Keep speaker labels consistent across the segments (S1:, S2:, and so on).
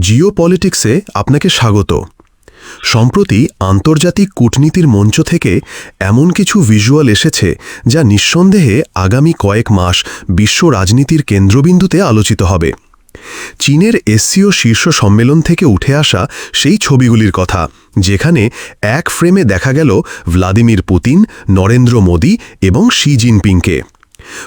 S1: জিও পলিটিক্সে আপনাকে স্বাগত। সম্প্রতি আন্তর্জাতিক কূটনীতির মঞ্চ থেকে এমন কিছু ভিজুয়াল এসেছে যা নিঃসন্দেহে আগামী কয়েক মাস বিশ্ব রাজনীতির কেন্দ্রবিন্দুতে আলোচিত হবে। চীনের এসসিও শীর্ষ সম্মেলন থেকে উঠে আসা সেই ছবিগুলির কথা, যেখানে এক ফ্রেমে দেখা গেল ভ্লাদিমির পুতিন, নরেন্দ্র মোদী এবং শি জিনপিংকে।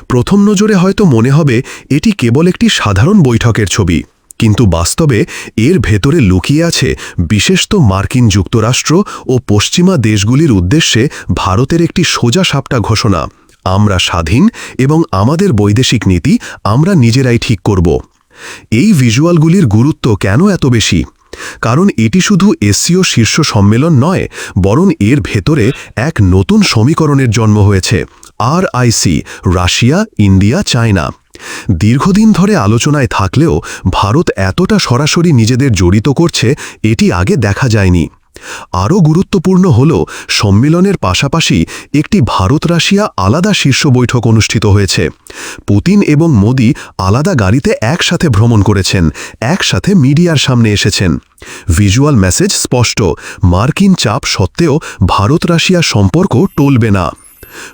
S1: প্রথম নজরে হয়তো মনে হবে এটি কেবল একটি সাধারণ বৈঠকের ছবি। কিন্তু বাস্তবে এর ভেতরে লুকিয়ে আছে বিশেষত মার্কিন যুক্তরাষ্ট্র ও পশ্চিমা দেশগুলির উদ্দেশ্যে ভারতের একটি সোজা সাপটা ঘোষণা, আমরা স্বাধীন এবং আমাদের বৈদেশিক নীতি আমরা নিজেরাই ঠিক করব। এই ভিজুয়ালগুলির গুরুত্ব কেন এত বেশি? কারণ এটি শুধু এসসিও শীর্ষ সম্মেলন নয়, বরং এর ভেতরে এক নতুন সমীকরণের জন্ম হয়েছে, R IC Russia, India, China. দীর্ঘদিন ধরে আলোচনায় থাকলেও ভারত এতটা সরাসরি নিজেদের জড়িত করছে, এটি আগে দেখা যায়নি। আরও গুরুত্বপূর্ণ হল, সম্মেলনের পাশাপাশি একটি ভারত রাশিয়া আলাদা শীর্ষ বৈঠক অনুষ্ঠিত হয়েছে। পুতিন এবং মোদি আলাদা গাড়িতে একসাথে ভ্রমণ করেছেন, একসাথে মিডিয়ার সামনে এসেছেন। ভিজুয়াল মেসেজ স্পষ্ট, মার্কিন চাপ সত্ত্বেও ভারত রাশিয়া সম্পর্ক টলবে না।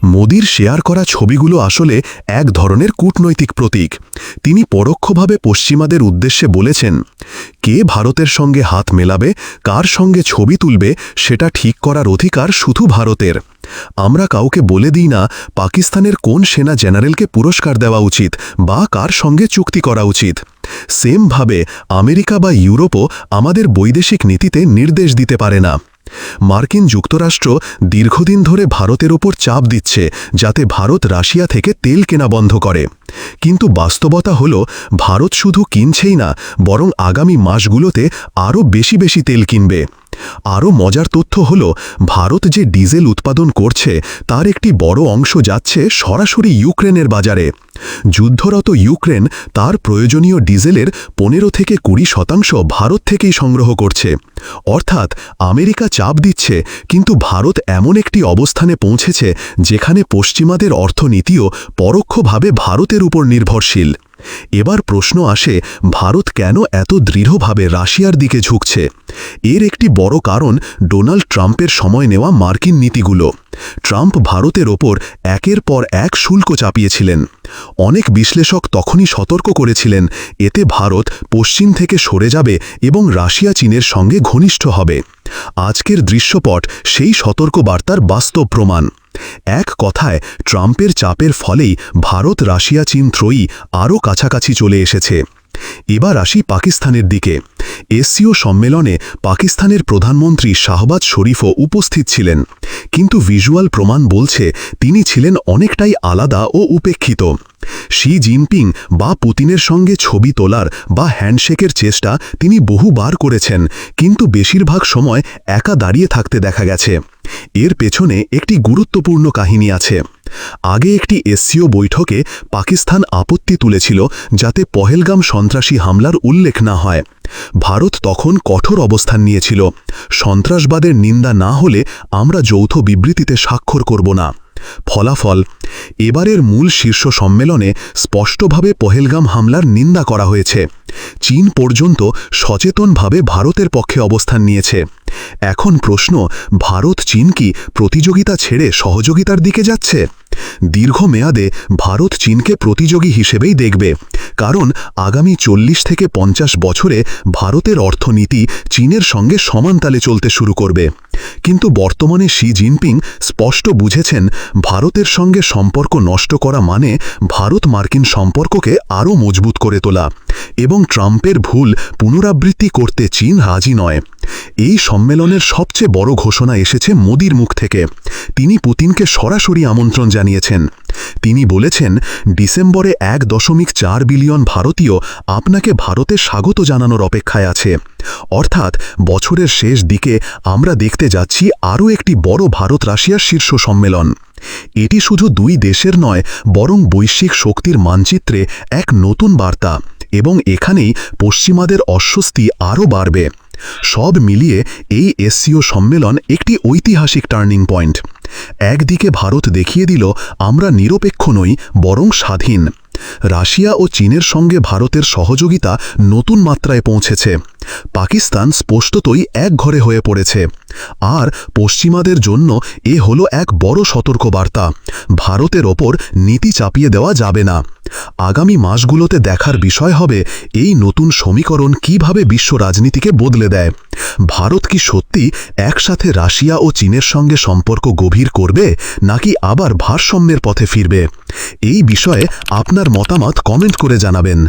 S1: মোদির শেয়ার করা ছবিগুলো আসলে এক ধরনের কূটনৈতিক প্রতীক। তিনি পরোক্ষভাবে পশ্চিমাদের উদ্দেশ্যে বলেছেন, কে ভারতের সঙ্গে হাত মেলাবে, কার সঙ্গে ছবি তুলবে, সেটা ঠিক করার অধিকার শুধু ভারতের। আমরা কাউকে বলে দিই না, পাকিস্তানের কোন সেনা জেনারেলকে পুরস্কার দেওয়া উচিত বা কার সঙ্গে চুক্তি করা উচিত। সেমভাবে আমেরিকা বা ইউরোপও আমাদের বৈদেশিক নীতিতে নির্দেশ দিতে পারে না। মার্কিন যুক্তরাষ্ট্র দীর্ঘদিন ধরে ভারতের ওপর চাপ দিচ্ছে, যাতে ভারত রাশিয়া থেকে তেল কেনা বন্ধ করে। কিন্তু বাস্তবতা হল, ভারত শুধু কিনছেই না, বরং আগামী মাসগুলোতে আরও বেশি বেশি তেল কিনবে। আরও মজার তথ্য হল, ভারত যে ডিজেল উৎপাদন করছে, তার একটি বড় অংশ যাচ্ছে সরাসরি ইউক্রেনের বাজারে। যুদ্ধরত ইউক্রেন তার প্রয়োজনীয় ডিজেলের পনেরো থেকে কুড়ি শতাংশ ভারত থেকেই সংগ্রহ করছে। অর্থাৎ আমেরিকা চাপ দিচ্ছে, কিন্তু ভারত এমন একটি অবস্থানে পৌঁছেছে যেখানে পশ্চিমাদের অর্থনীতিও পরোক্ষভাবে ভারতের উপর নির্ভরশীল। এবার প্রশ্ন আসে, ভারত কেন এত দৃঢ়ভাবে রাশিয়ার দিকে ঝুঁকছে? এর একটি বড় কারণ ডোনাল্ড ট্রাম্পের সময় নেওয়া মার্কিন নীতিগুলো। ট্রাম্প ভারতের ওপর একের পর এক শুল্ক চাপিয়েছিলেন। অনেক বিশ্লেষক তখনই সতর্ক করেছিলেন, এতে ভারত পশ্চিম থেকে সরে যাবে এবং রাশিয়া চীনের সঙ্গে ঘনিষ্ঠ হবে। আজকের দৃশ্যপট সেই সতর্কবার্তার বাস্তব প্রমাণ। এক কথায় ট্রাম্পের চাপের ফলেই ভারত রাশিয়া চীন ত্রয়ী আরও কাছাকাছি চলে এসেছে। এবার আসি পাকিস্তানের দিকে। এসসিও সম্মেলনে পাকিস্তানের প্রধানমন্ত্রী শাহবাজ শরীফও উপস্থিত ছিলেন। কিন্তু ভিজুয়াল প্রমাণ বলছে তিনি ছিলেন অনেকটাই আলাদা ও উপেক্ষিত। শি জিনপিং বা পুতিনের সঙ্গে ছবি তোলার বা হ্যান্ডশেকের চেষ্টা তিনি বহুবার করেছেন, কিন্তু বেশিরভাগ সময় একা দাঁড়িয়ে থাকতে দেখা গেছে। এর পেছনে একটি গুরুত্বপূর্ণ কাহিনী আছে। আগে একটি এসসিও বৈঠকে পাকিস্তান আপত্তি তুলেছিল যাতে পহেলগাম সন্ত্রাসী হামলার উল্লেখ না হয়। ভারত তখন কঠোর অবস্থান নিয়েছিল। সন্ত্রাসবাদের নিন্দা না হলে আমরা যৌথ বিবৃতিতে স্বাক্ষর করব না। ফলাফল, এবারের মূল শীর্ষ সম্মেলনে স্পষ্টভাবে পহেলগাম হামলার নিন্দা করা হয়েছে। চীন পর্যন্ত সচেতনভাবে ভারতের পক্ষে অবস্থান নিয়েছে। এখন প্রশ্ন, ভারত চীন কি প্রতিযোগিতা ছেড়ে সহযোগিতার দিকে যাচ্ছে? দীর্ঘমেয়াদে ভারত চীনকে প্রতিযোগী হিসেবেই দেখবে। কারণ আগামী চল্লিশ থেকে পঞ্চাশ বছরে ভারতের অর্থনীতি চীনের সঙ্গে সমান তালে চলতে শুরু করবে। কিন্তু বর্তমানে শি জিনপিং স্পষ্ট বুঝেছেন, ভারতের সঙ্গে সম্পর্ক নষ্ট করা মানে ভারত মার্কিন সম্পর্ককে আরও মজবুত করে তোলা। এবং ট্রাম্পের ভুল পুনরাবৃত্তি করতে চীন রাজি নয়। এই সম্মেলনের সবচেয়ে বড় ঘোষণা এসেছে মোদির মুখ থেকে। তিনি পুতিনকে সরাসরি আমন্ত্রণ জানিয়েছেন। তিনি বলেছেন, ডিসেম্বরে এক দশমিক চার বিলিয়ন ভারতীয় আপনাকে ভারতে স্বাগত জানানোর অপেক্ষায় আছে। অর্থাৎ বছরের শেষ দিকে আমরা দেখতে যাচ্ছি আরও একটি বড় ভারত রাশিয়ার শীর্ষ সম্মেলন। এটি শুধু দুই দেশের নয়, বরং বৈশ্বিক শক্তির মানচিত্রে এক নতুন বার্তা। এবং এখানেই পশ্চিমাদের অস্বস্তি আরও বাড়বে। সব মিলিয়ে এই এসসিও সম্মেলন একটি ঐতিহাসিক টার্নিং পয়েন্ট। একদিকে ভারত দেখিয়ে দিল, আমরা নিরপেক্ষ নই, বরং স্বাধীন। রাশিয়া ও চীনের সঙ্গে ভারতের সহযোগিতা নতুন মাত্রায় পৌঁছেছে। পাকিস্তান স্পষ্টতই এক ঘরে হয়ে পড়েছে। আর পশ্চিমাদের জন্য এ হলো এক বড় সতর্কবার্তা। ভারতের ওপর নীতি চাপিয়ে দেওয়া যাবে না। আগামী মাসগুলোতে দেখার বিষয় হবে এই নতুন সমীকরণ কীভাবে বিশ্ব রাজনীতিকে বদলে দেয়। ভারত কি সত্যি একসাথে রাশিয়া ও চীনের সঙ্গে সম্পর্ক গভীর করবে, নাকি আবার ভারসাম্যের পথে ফিরবে? এই বিষয়ে আপনার মতামত কমেন্ট করে জানাবেন।